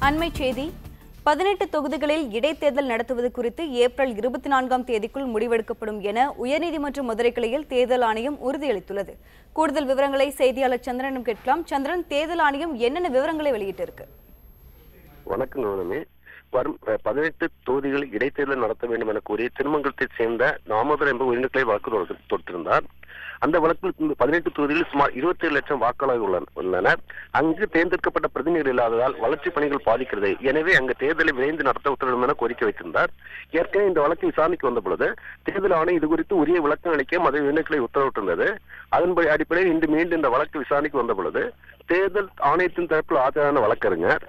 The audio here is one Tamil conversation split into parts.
அண்மை செய்தி பதினெட்டு தொகுதிகளில் இடைத்தேர்தல் நடத்துவது குறித்து ஏப்ரல் இருபத்தி நான்காம் தேதிக்குள் முடிவெடுக்கப்படும் என உயர்நீதிமன்ற மதுரை கிளையில் தேர்தல் ஆணையம் உறுதியளித்துள்ளது. கூடுதல் விவரங்களை செய்தியாளர் சந்திரனும் கேட்கலாம். சந்திரன் தேர்தல் ஆணையம் என்னென்ன விவரங்களை வெளியிட்டிருக்கு? வணக்கம் கௌதமி. வரும் பதினெட்டு தொகுதிகளில் இடைத்தேர்தல் நடத்த வேண்டும் என கூறி திருமங்கலத்தைச் சேர்ந்த நாமதர் என்பவர் உயிரிழக்கலை வழக்கு தொடுத்து- தொட்டிருந்தார் அந்த வழக்கில் பதினெட்டு தொகுதிகளில் சுமார் இருபத்தி ஏழு லட்சம் வாக்காளர்கள் உள்ளனர் அங்கு தேர்ந்தெடுக்கப்பட்ட பிரதிநிதிகள் இல்லாததால் வளர்ச்சி பணிகள் பாதிக்கிறது. எனவே அங்கு தேர்தலை விரைந்து நடத்த உத்தரவிடும் என கோரிக்கை வைத்திருந்தார். ஏற்கனவே இந்த வழக்கு விசாரணைக்கு வந்தபொழுது தேர்தல் ஆணையம் இது குறித்து உரிய விளக்கம் அளிக்க மதுரை விண்ணக்கிளை உத்தரவிட்டிருந்தது. அதன்படி அடிப்படையில் இன்று மீண்டும் இந்த வழக்கு விசாரணைக்கு வந்தபொழுது தேர்தல் ஆணையத்தின் தரப்பில் ஆஜரான வழக்கறிஞர்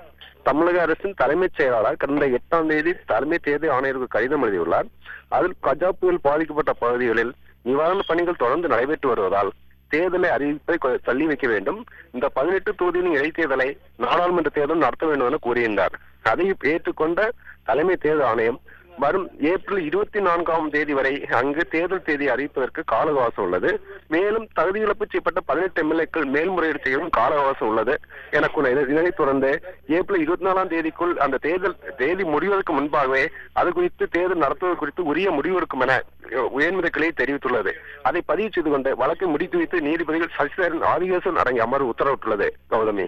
தமிழக அரசின் தலைமைச் செயலாளர் கடந்த எட்டாம் தேதி தலைமை தேர்தல் ஆணையருக்கு கடிதம் எழுதியுள்ளார். அதில் கஜா புயல் பாதிக்கப்பட்ட பகுதிகளில் நிவாரணப் பணிகள் தொடர்ந்து நடைபெற்று வருவதால் தேர்தலை அறிவிப்பை தள்ளி வைக்க வேண்டும். இந்த பதினெட்டு தொகுதியின் இடைத்தேர்தலை நாடாளுமன்ற தேர்தல் நடத்த வேண்டும் என கூறியிருந்தார். அதை ஏற்றுக்கொண்ட தலைமை தேர்தல் ஆணையம் வரும் ஏப்ரல் இருபத்தி நான்காம் தேதி வரை அங்கு தேர்தல் தேதி அறிவிப்பதற்கு கால அவகாசம் உள்ளது. மேலும் தகுதி இழப்பு செய்யப்பட்ட பதினெட்டு எம்எல்ஏக்கள் மேல்முறையீடு செய்யவும் கால அவகாசம் உள்ளது என இதனைத் தொடர்ந்து ஏப்ரல் இருபத்தி நாலாம் தேதிக்குள் அந்த தேர்தல் தேதி முடிவதற்கு முன்பாகவே அது குறித்து தேர்தல் நடத்துவது குறித்து உரிய முடிவெடுக்கும் என உயர்நிலை கிளை தெரிவித்துள்ளது. அதை பதிவு செய்து கொண்டு வழக்கை முடித்து வைத்து நீதிபதிகள் சசிதரன் ஆதிகேசன் அடங்கிய அமர்வு உத்தரவிட்டுள்ளது. கௌதமி.